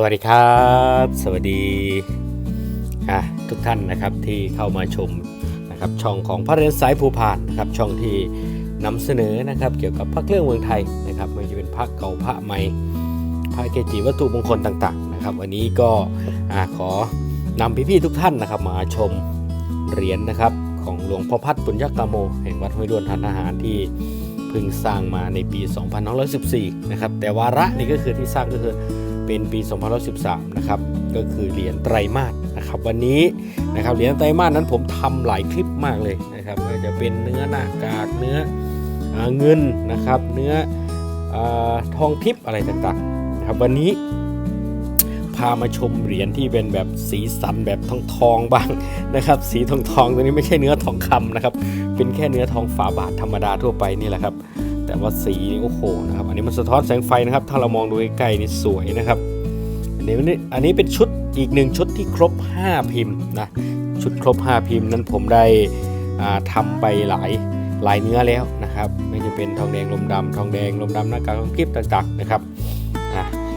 สวัสดีครับ สวัสดีทุกท่านนะครับที่เข้ามาชมนะครับช่องของพระเรียนสายภูพานนะครับช่องที่นำเสนอนะครับเกี่ยวกับพระเครื่องเมืองไทยนะครับไม่ว่าจะเป็นพระเก่าพระใหม่พระเกจิวัตถุมงคลต่างๆนะครับวันนี้ก็ขอนำพี่ๆทุกท่านนะครับมาชมเหรียญนะครับของหลวงพ่อพัดปุญญกามโม แห่งวัดห้วยด้วนทันทหารที่เพิ่งสร้างมาในปี 2514 นะครับแต่วาระนี่ก็คือที่สร้างก็คือ เป็นปี 2013 นะครับ ก็คือเหรียญไตรมาสนะครับ วันนี้นะครับเหรียญไตรมาสนั้นผมทำหลายคลิปมากเลยนะครับไม่ว่าจะเป็นเนื้อหน้ากากเนื้อเงินนะครับ เนื้ออทองทิพย์อะไรต่างๆนะครับวันนี้พามาชมเหรียญที่เป็นแบบสีสันแบบทองทองบ้างนะครับ สีทองทองตัวนี้ไม่ใช่เนื้อทองคำนะครับ เป็นแค่เนื้อทองฝาบาทธรรมดาทั่วไปนี่แหละครับ แต่ว่าสีนี่โอ้โหนะครับอันนี้มันสะท้อนแสงไฟนะครับ ถ้าเรามองดูใกล้ๆนี่สวยนะครับอันนี้อันนี้เป็นชุดอีกหนึ่งชุดที่ครบ 5 พิมพ์นะชุดครบ 5 พิมพ์นั้นผมได้อ่าทำไปหลายหลายเนื้อแล้วนะครับไม่จะเป็นทองแดงลมดำทองแดงลมดำหน้ากากทองคลิปต่างๆนะครับ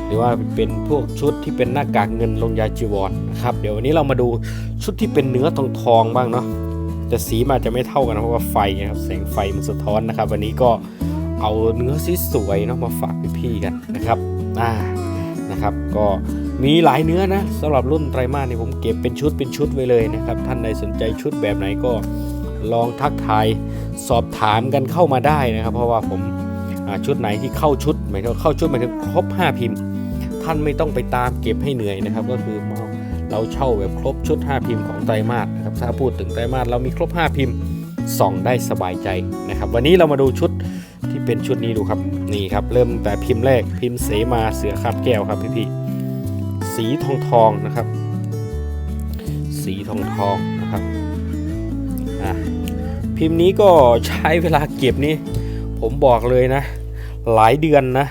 หรือว่าเป็นพวกชุดที่เป็นหน้ากากเงินลงยาจีวรนะครับเดี๋ยววันนี้เรามาดูชุดที่เป็นเนื้อทองทองบ้างเนาะแต่สีมันอาจจะไม่เท่ากันนะเพราะว่าไฟนะครับแสงไฟมันสะท้อนนะครับ วันนี้ก็ เอาเนื้อสีสวยเนาะมาฝากพี่ๆกันนะครับอ่านะครับก็มีหลายเนื้อนะสำหรับรุ่นไตรมาสนี่ผมเก็บเป็นชุดเป็นชุดไว้เลยนะครับ ท่านใดสนใจชุดแบบไหนก็ลองทักทายสอบถามกันเข้ามาได้นะครับ เพราะว่าผมชุดไหนที่เข้าชุดหมายถึงเข้าชุดหมายถึงครบ 5 พิมพ์ ท่านไม่ต้องไปตามเก็บให้เหนื่อยนะครับ ก็คือเราเช่าแบบครบชุด 5 พิมพ์ของไตรมาสนะครับถ้าพูดถึงไตรมาสเรามีครบ 5 พิมพ์ส่องได้สบายใจนะครับ วันนี้เรามาดูชุด เป็นชุดนี้ดูครับนี่ครับ เริ่มแต่พิมพ์แรกพิมพ์เสมาเสือคาบแก้วครับพี่ๆสีทองทองนะครับ สีทองทองนะครับอะพิมพ์นี้ก็ใช้เวลาเก็บนี่ผมบอกเลยนะ หลายเดือนนะ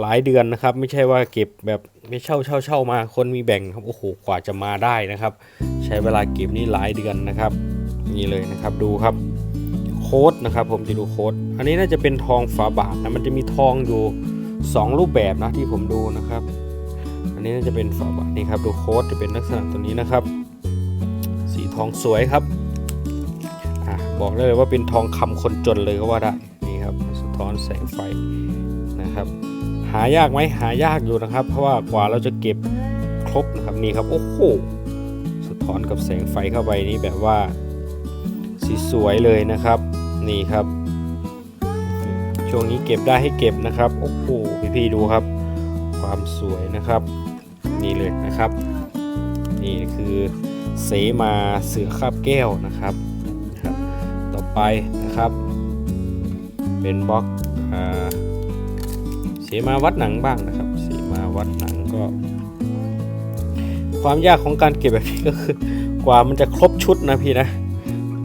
หลายเดือนนะครับ ไม่ใช่ว่าเก็บแบบไม่เช่าเช่าเช่ามาคนมีแบ่งครับโอ้โหกว่าจะมาได้นะครับ ใช้เวลาเก็บนี่หลายเดือนนะครับนี่เลยนะครับดูครับ โค้ดนะครับ ผมจะดูโค้ดอันนี้น่าจะเป็นทองฝาบาทนะมันจะมีทองอยู่ 2 รูปแบบนะที่ผมดูนะครับ อันนี้น่าจะเป็นฝาบาทนี่ครับดูโค้ดจะเป็นลักษณะตัวนี้นะครับ สีทองสวยครับอบอกได้เลยว่าเป็นทองคำคนจนเลยก็ว่าได้นี่ครับสะท้อนแสงไฟนะครับ หายากไหมหายากอยู่นะครับ เพราะว่ากว่าเราจะเก็บครบนะครับนี่ครับโอ้โหสะท้อนกับแสงไฟเข้าไปนี่แบบว่าสีสวยเลยนะครับ นี่ครับ ช่วงนี้เก็บได้ให้เก็บนะครับ โอ้โหพี่ๆดูครับ ความสวยนะครับ นี่เลยนะครับ นี่คือเสมาเสือคาบแก้วนะครับ ต่อไปนะครับ เป็นบล็อกอเสมาวัดหนังบ้างนะครับ เสมาวัดหนังก็ ความยากของการเก็บแบบนี้ก็คือ กว่ามันจะครบชุดนะพี่นะ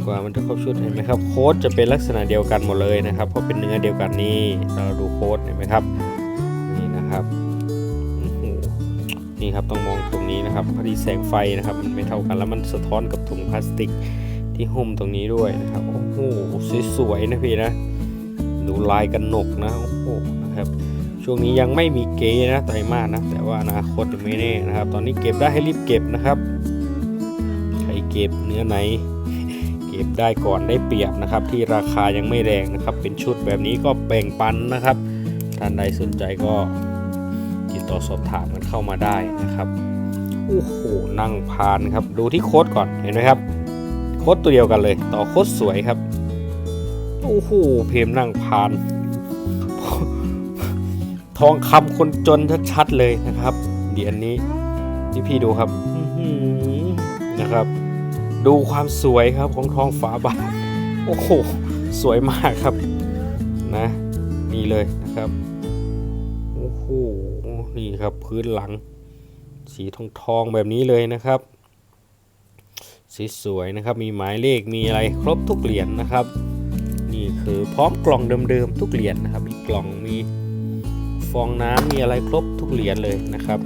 กว่ามันจะครบชุดเห็นไหมครับโค้ดจะเป็นลักษณะเดียวกันหมดเลยนะครับเพราะเป็นเนื้อเดียวกันนี่เราดูโค้ดเห็นไหมครับนี่นะครับนี่ครับต้องมองตรงนี้นะครับพอดีแสงไฟนะครับมันไม่เท่ากันแล้วมันสะท้อนกับถุงพลาสติกที่หุ้มตรงนี้ด้วยนะครับโอ้โหสวยๆนะพี่นะดูลายกันหนกนะโอ้โหนะครับช่วงนี้ยังไม่มีเกย์นะไตรมาสนะ แต่ว่าอนาคตยังไม่แน่นะครับ ตอนนี้เก็บได้ให้รีบเก็บนะครับ ใครเก็บเนื้อไหน บได้ก่อนได้เปรียบนะครับ ที่ราคายังไม่แรงนะครับ เป็นชุดแบบนี้ก็แบ่งปันนะครับ ท่านใดสนใจก็ติดต่อสอบถามกันเข้ามาได้นะครับโอ้โหนั่งพานครับ ดูที่โค้ดก่อนเห็นไหมครับ โค้ดตัวเดียวกันเลย ต่อโค้ดสวยครับโอ้โหเพมนั่งพาน ทองคำคนจนชัดๆเลยนะครับเหรียญนี้ที่พี่ดูครับนะครับ ดูความสวยครับของทองฝาบาทโอ้โหสวยมากครับนะนี่เลยนะครับโอ้โหนี่ครับพื้นหลัง สีทองทองๆแบบนี้เลยนะครับสีสวยนะครับมีหมายเลขมีอะไรครบทุกเหรียญนะครับ นี่คือพร้อมกล่องเดิมๆทุกเหรียญนะครับมีกล่องมีฟองน้ำมีอะไรครบทุกเหรียญเลยนะครับ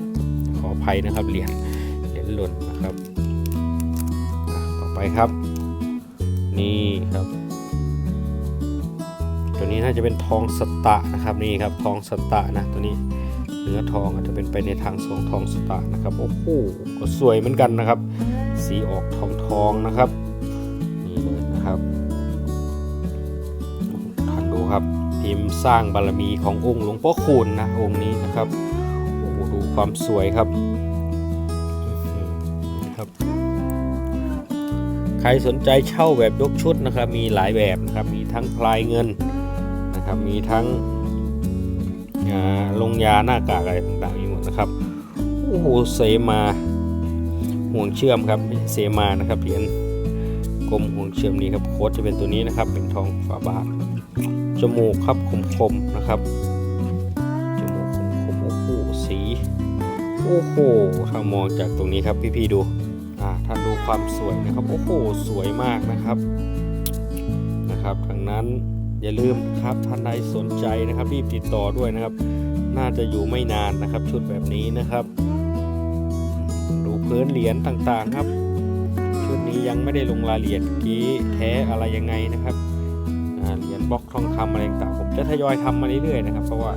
ขออภัยนะครับเหรียญเหรียญหล่นนะครับ ไปครับ นี่ครับ ตัวนี้น่าจะเป็นทองสตะนะครับนี่ครับทองสตะนะตัวนี้เนื้อทองอาจจะเป็นไปในทางสองทองสตาร์นะครับโอ้โหก็สวยเหมือนกันนะครับ สีออกทองทองนะครับนี่เลยนะครับท่านดูครับพิมพ์สร้างบารมีขององค์หลวงพ่อคูณนะองค์นี้นะครับโอ้โหดูความสวยครับ รสนใจเช่าแบบยกชุดนะครับ มีหลายแบบนะครับมีทั้งพลายเงินนะครับมีทั้งอ่าลงยาหน้ากากอะไรต่างๆมีหมดนะครับโอ้โหเสมาห่วงเชื่อมครับเสมานะครับเหรียญกลมห่วงเชื่อมนี้ครับโค้ดจะเป็นตัวนี้นะครับ เป็นทองฝาบาทจมูกครับคมๆนะครับจมูกคมๆโอ้โหสีโอ้โหถ้ามองจากตรงนี้ครับพี่ๆดู ความสวยนะครับ โอ้โห สวยมากนะครับนะครับดังนั้นอย่าลืมครับท่านใดสนใจนะครับรีบติดต่อด้วยนะครับ น่าจะอยู่ไม่นานนะครับ ชุดแบบนี้นะครับ ดูพื้นเหรียญต่างๆครับ ชุดนี้ยังไม่ได้ลงรายละเอียดกี้แท้อะไรยังไงนะครับเหรียญบล็อกทองคำอะไรต่างๆผมจะทยอยทำมาเรื่อยๆนะครับ เพราะว่า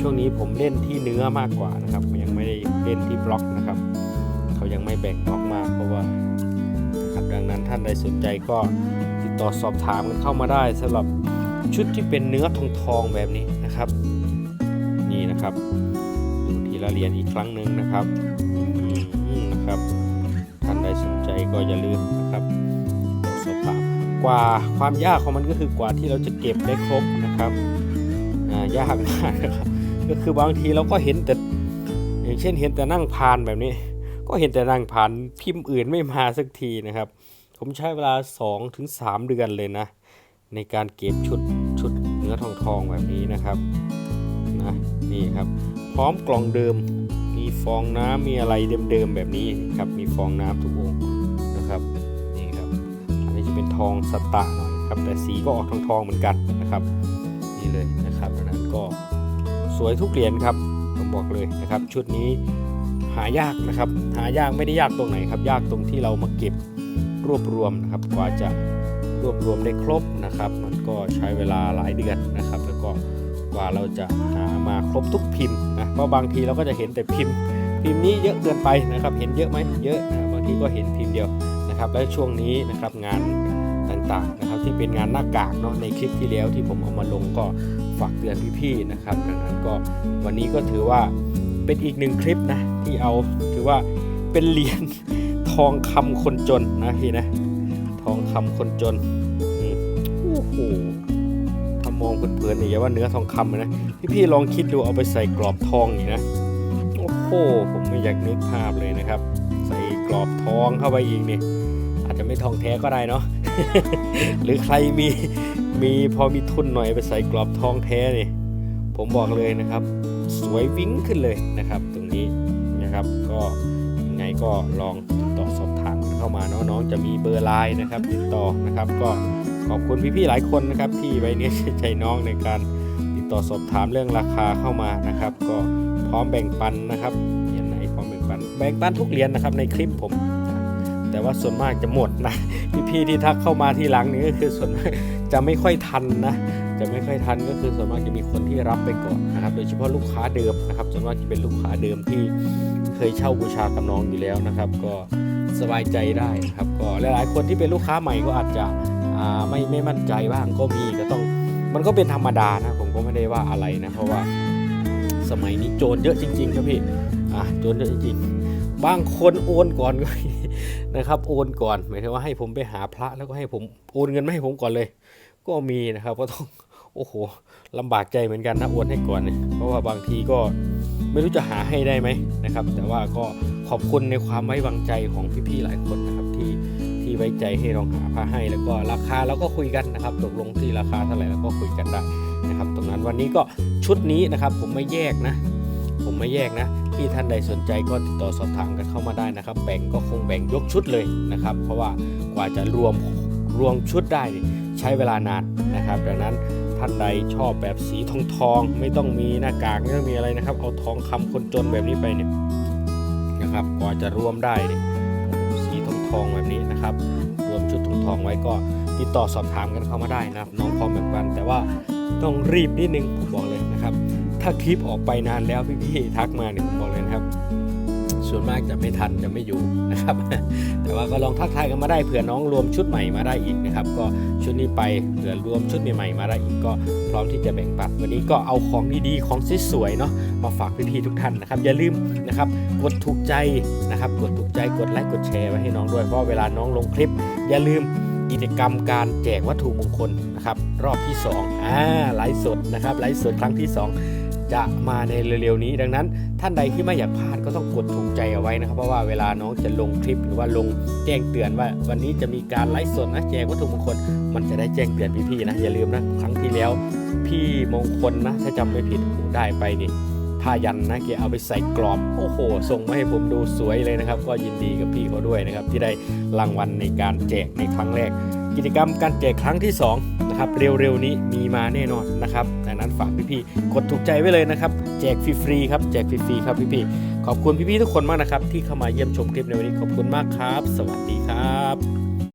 ช่วงนี้ผมเล่นที่เนื้อมากกว่านะครับ ยังไม่ได้เล่นที่บล็อกนะครับ เขายังไม่แบ่งบล็อกมากเพราะว่า ท่านใดสนใจก็ติดต่อสอบถามกันเข้ามาได้สำหรับชุดที่เป็นเนื้อทองทองแบบนี้นะครับ นี่นะครับ ดูทีละเหรียญอีกครั้งหนึ่งนะครับนะครับ ท่านใดสนใจก็อย่าลืมนะครับติดต่อสอบถามกว่าความยากของมันก็คือกว่าที่เราจะเก็บได้ครบนะครับยากมากนะครับก็คือบางทีเราก็เห็นแต่อย่างเช่นเห็นแต่นั่งพานแบบนี้ ก็เห็นแต่นางผานพิมพ์อื่นไม่มาสักทีนะครับ ผมใช้เวลา2-3ถึง3เดือนเลยนะ ในการเก็บชุดชุดเนื้อทองทองแบบนี้นะครับนะนี่ครับ พร้อมกล่องเดิม มีฟองน้ำมีอะไรเดิมๆแบบนี้ครับ มีฟองน้ำทุกองนะครับนี่ครับ อันนี้จะเป็นทองสตะหน่อยครับ แต่สีก็ออกทองทองเหมือนกันนะครับนี่เลยนะครับดังนั้นก็สวยทุกเหรียญครับผมบอกเลยนะครับ ชุดนี้หายากนะครับ หายากไม่ได้ยากตรงไหนครับ ยากตรงที่เรามาเก็บ รวบรวมนะครับกว่าจะรวบรวมได้ครบนะครับ มันก็ใช้เวลาหลายเดือนนะครับ แล้วก็กว่าเราจะหามาครบทุกพิมพ์นะเพราะบางทีเราก็จะเห็นแต่พิมพ์ พิมพ์นี้เยอะเกินไปนะครับ เห็นเยอะไหมเยอะนะบางทีก็เห็นพิมพ์เดียวนะครับ และช่วงนี้นะครับงานต่างๆนะครับที่เป็นงานหน้ากากเนาะในคลิปที่แล้วที่ผมเอามาลงก็ฝากเตือนพี่ๆนะครับดังนั้นก็วันนี้ก็ถือว่าเป็นอีกหนึ่งคลิปนะที่เอาถือว่าเป็นเหรียญ ทองคำคนจนนะพี่นะ ทองคำคนจนอืมโอ้โหถ้ามองเพลินๆนี่อย่าว่าเนื้อทองคำนะพี่ๆลองคิดดูเอาไปใส่กรอบทองอย่างนี้นะโอ้โหผมไม่อยากนึกภาพเลยนะครับ ใส่กรอบทองเข้าไปอีกนี่อาจจะไม่ทองแท้ก็ได้เนาะหรือใครมีมีพอมีทุนหน่อยไปใส่กรอบทองแท้นี่ผมบอกเลยนะครับ สวยวิ่งขึ้นเลยนะครับ ตรงนี้นะครับก็ ไงก็ลองติดต่อสอบถามกันเข้ามาเนาะน้องจะมีเบอร์ไลน์นะครับติดต่อนะครับ ก็ขอบคุณพี่ๆหลายคนนะครับที่ไว้เนี้ยใจน้องในการติดต่อสอบถามเรื่องราคาเข้ามานะครับ ก็พร้อมแบ่งปันนะครับเหรียญไหนพร้อมแบ่งปัน แบ่งปันทุกเหรียญนะครับในคลิปผม แต่ว่าส่วนมากจะหมดนะพี่ๆที่ทักเข้ามาทีหลังนี่ก็คือส่วนมากจะไม่ค่อยทันนะจะไม่ค่อยทันก็คือส่วนมากจะมีคนที่รับไปก่อนนะครับ โดยเฉพาะลูกค้าเดิมนะครับส่วนมากจะเป็นลูกค้าเดิมที่ เคยเช่าบูชากับน้องอยู่แล้วนะครับ ก็สบายใจได้นะครับก็หลายๆคนที่เป็นลูกค้าใหม่ก็อาจจะไม่ไม่มั่นใจบ้างก็มีก็ต้องมันก็เป็นธรรมดานะผมก็ไม่ได้ว่าอะไรนะเพราะว่าสมัยนี้โจรเยอะจริง ๆ ครับพี่อะโจรเยอะจริงบางคนโอนก่อนก็มีนะครับ โอนก่อนหมายถึงว่าให้ผมไปหาพระแล้วก็ให้ผมโอนเงินมาให้ผมก่อนเลย ก็มีนะครับก็ต้องโอ้โหลำบากใจเหมือนกันนะโอนให้ก่อนเนี่ยเพราะว่าบางทีก็ ไม่รู้จะหาให้ได้ไหมนะครับ แต่ว่าก็ขอบคุณในความไว้วางใจของพี่ๆหลายคนนะครับที่ที่ไว้ใจให้ลองหาผ้าให้ แล้วก็ราคาเราก็คุยกันนะครับตกลงที่ราคาเท่าไหร่แล้วก็คุยกันได้นะครับ ตรงนั้นวันนี้ก็ชุดนี้นะครับผมไม่แยกนะ ผมไม่แยกนะที่ท่านใดสนใจก็ติดต่อสอบถามกันเข้ามาได้นะครับ แบ่งก็คงแบ่งยกชุดเลยนะครับ เพราะว่ากว่าจะรวมรวมชุดได้นี่ใช้เวลานานนะครับ ดังนั้น ท่านใดชอบแบบสีทองทองไม่ต้องมีหน้ากากไม่ต้องมีอะไรนะครับ เอาทองคำคนจนแบบนี้ไปเนี่ยนะครับกว่าจะรวมได้เนี่ยสีทองทองแบบนี้นะครับ รวมชุดทองทองไว้ก็ติดต่อสอบถามกันเข้ามาได้นะครับ น้องพร้อมแบ่งปัน แต่ว่าต้องรีบนิดนึงผมบอกเลยนะครับ ถ้าคลิปออกไปนานแล้วพี่ๆทักมาเนี่ยผมบอกเลยนะครับ ส่วนมากจะไม่ทันจะไม่อยู่นะครับ แต่ว่าก็ลองทักทายกันมาได้เผื่อน้องรวมชุดใหม่มาได้อีกนะครับ ก็ชุดนี้ไปเผื่อรวมชุดใหม่ๆมาได้อีกก็พร้อมที่จะแบ่งปันวันนี้ก็เอาของดีๆของสวยๆเนาะมาฝากพี่ๆทุกท่านนะครับ อย่าลืมนะครับกดถูกใจนะครับ กดถูกใจกดไลค์กดแชร์ไว้ให้น้องด้วยเพราะเวลาน้องลงคลิป อย่าลืมกิจกรรมการแจกวัตถุมงคลนะครับ รอบที่2อ่าไลฟ์สดนะครับไลฟ์สดครั้งที่ 2 จะมาในเร็วๆนี้ ดังนั้นท่านใดที่ไม่อยากพลาดก็ต้องกดถูกใจเอาไว้นะครับ เพราะว่าเวลาน้องจะลงคลิปหรือว่าลงแจ้งเตือนว่า วันนี้จะมีการไลฟ์สดนะแจกวัตถุมงคลมันจะได้แจ้งเตือนพี่ๆนะอย่าลืมนะครั้งที่แล้ว พี่มงคลนะถ้าจำไม่ผิดได้ไปนี่ผ้ายันนะแกเอาไปใส่กรอบโอ้โห ส่งมาให้ผมดูสวยเลยนะครับ ก็ยินดีกับพี่เขาด้วยนะครับ ที่ได้รางวัลในการแจกในครั้งแรก กิจกรรมการแจกครั้งที่2นะครับเร็วๆนี้มีมาแน่นอนนะครับดังนั้นฝากพี่ๆกดถูกใจไว้เลยนะครับ แจกฟรีๆครับแจกฟรีๆครับพี่ๆขอบคุณพี่ๆทุกคนมากนะครับ ที่เข้ามาเยี่ยมชมคลิปในวันนี้ขอบคุณมากครับ สวัสดีครับ